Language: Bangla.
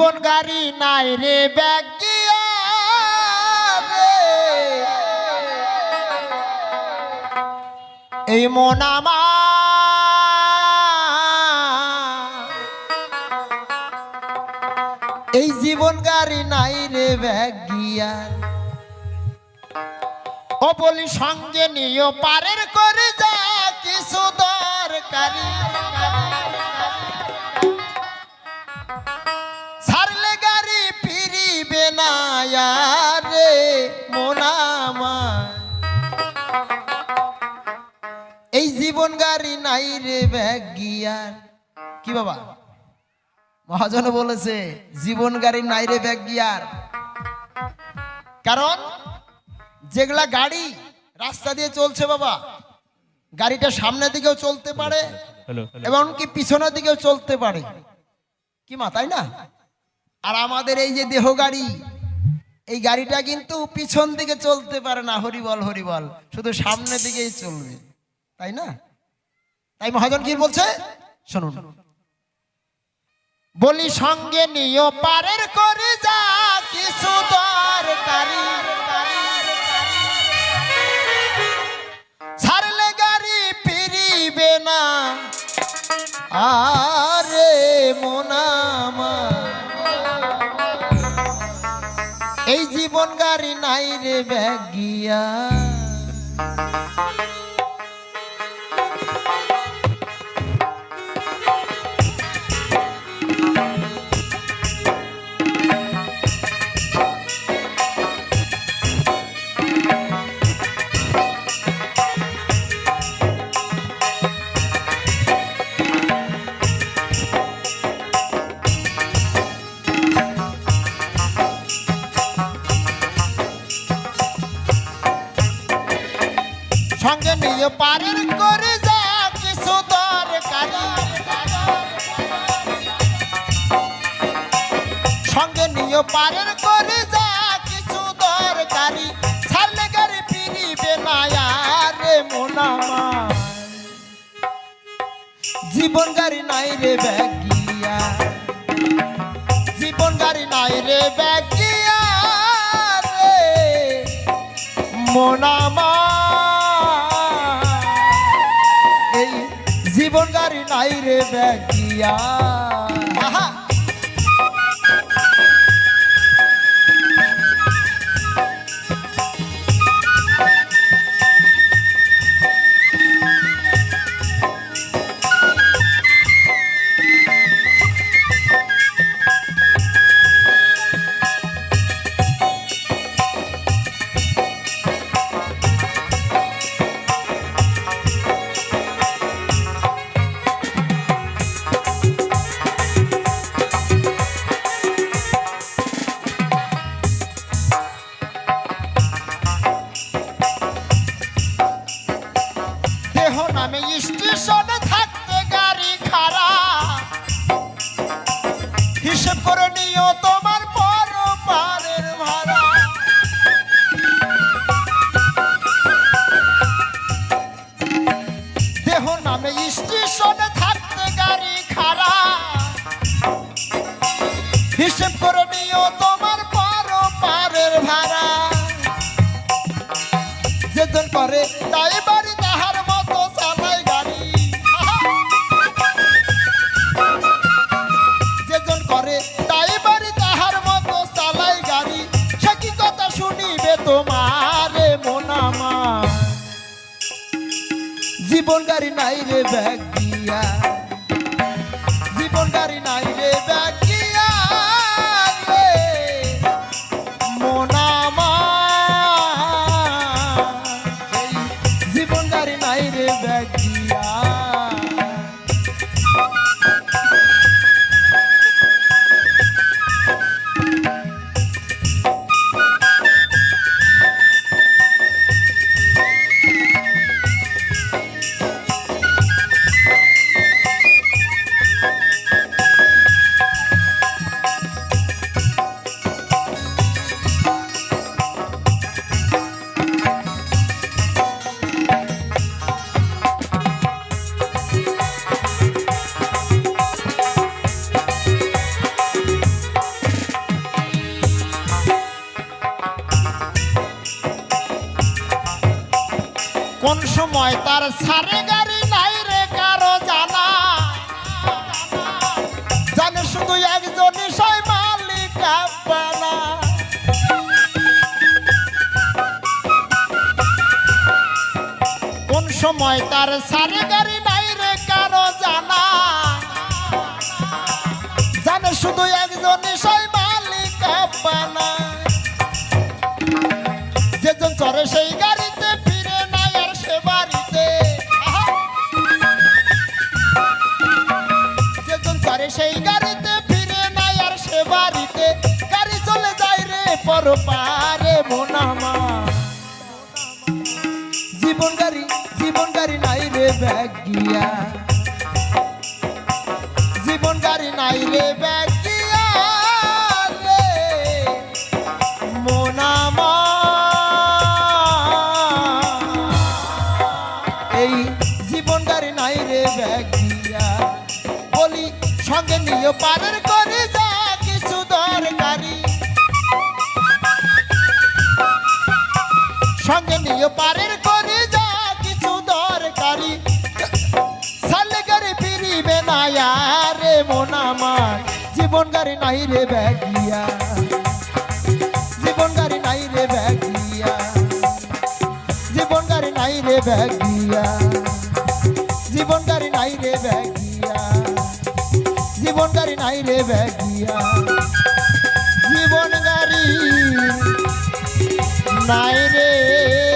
জীবন গাড়ি নাই রে, ব্যাগ। এই মন এই জীবন গাড়ি নাই রে, ব্যাগ গিয়ার ও বলি সঙ্গে নিও পারের করে যা কিছু দরকারি। ছাড়লে গাড়ি ফিরিবে না আর রে মোনামার এই জীবন গাড়ি নাই রে ব্যাগ গিয়ার কি বাবা? মহাজন বলেছে জীবন গাড়ি নাই রে ব্যাগ গিয়ার কারণ যেগুলা গাড়ি রাস্তা দিয়ে চলছে বাবা গাড়িটা সামনের দিকেও চলতে পারে এবং কি পিছনের দিকেও চলতে পারে। কি মা তাই না? আর আমাদের এই যে দেহ গাড়ি, এই গাড়িটা কিন্তু পিছন দিকে চলতে পারে না হরিবল হরিবল শুধু সামনের দিকেই চলবে। তাই না? তাই মহাজন কি বলছে? শুনুন। বলি, সঙ্গে নিও পারের করে যা কিছু দরকারি। ছাড়লে গাড়ি ফিরিবে না। আরে গাড়ি ব্যাগিয়া পারের করে যা কিছু দরকারি সঙ্গে নিয়ে পারের করে যা কিছু দরকারি ছাড়লে গাড়ি ফিরিবে না রে মোনামা জীবন গাড়ি নাই রে ব্যাগিয়া। জীবন গাড়ি নাই রে ব্যাগিয়া রে। মোনামা ব্যাগিয়া দেহ নামে স্টেশনে থাকতে গাড়ি খাড়া। হিসেব করে নিও তোমার পর পারের ভাড়া। দেহ নামে স্টেশনে থাকতে গাড়ি খাড়া। হিসেব করে নিও তোমার পর পারের ভাড়া। যেজন করে তাই বাড়ি তাহার তোমারে মোনামা জীবন গাড়ি নাই রে ব্যাগ দিয়া। সময় তার সারে গাড়ি নাই রে কারও জানা। জানে শুধু একজনই সই মালিক কোন সময় তার সারে গাড়ি নাই রে কারও জানা। জানে শুধু একজনই সই পারে মোনামা জীবন গাড়ি জীবন গাড়ি নাই রে ব্যাগ এই জীবন গাড়ি নাই রে ব্যাগ গিয়া বলি, সঙ্গে নিয়ে পারের সঙ্গে নিয়ে পারের করে যা কিছু দরকারি। সালে গাড়ি ফিরিবে না রে মন আমার, জীবন গাড়ি নাই রে ব্যাগিয়া। জীবন গাড়ি নাই রে ব্যাগিয়া। জীবন গাড়ি নাই রে ব্যাগিয়া। জীবন গাড়ি নাই রে ব্যাগিয়া। জীবন গাড়ি নাই রে ব্যাগিয়া। জীবন নাই রে।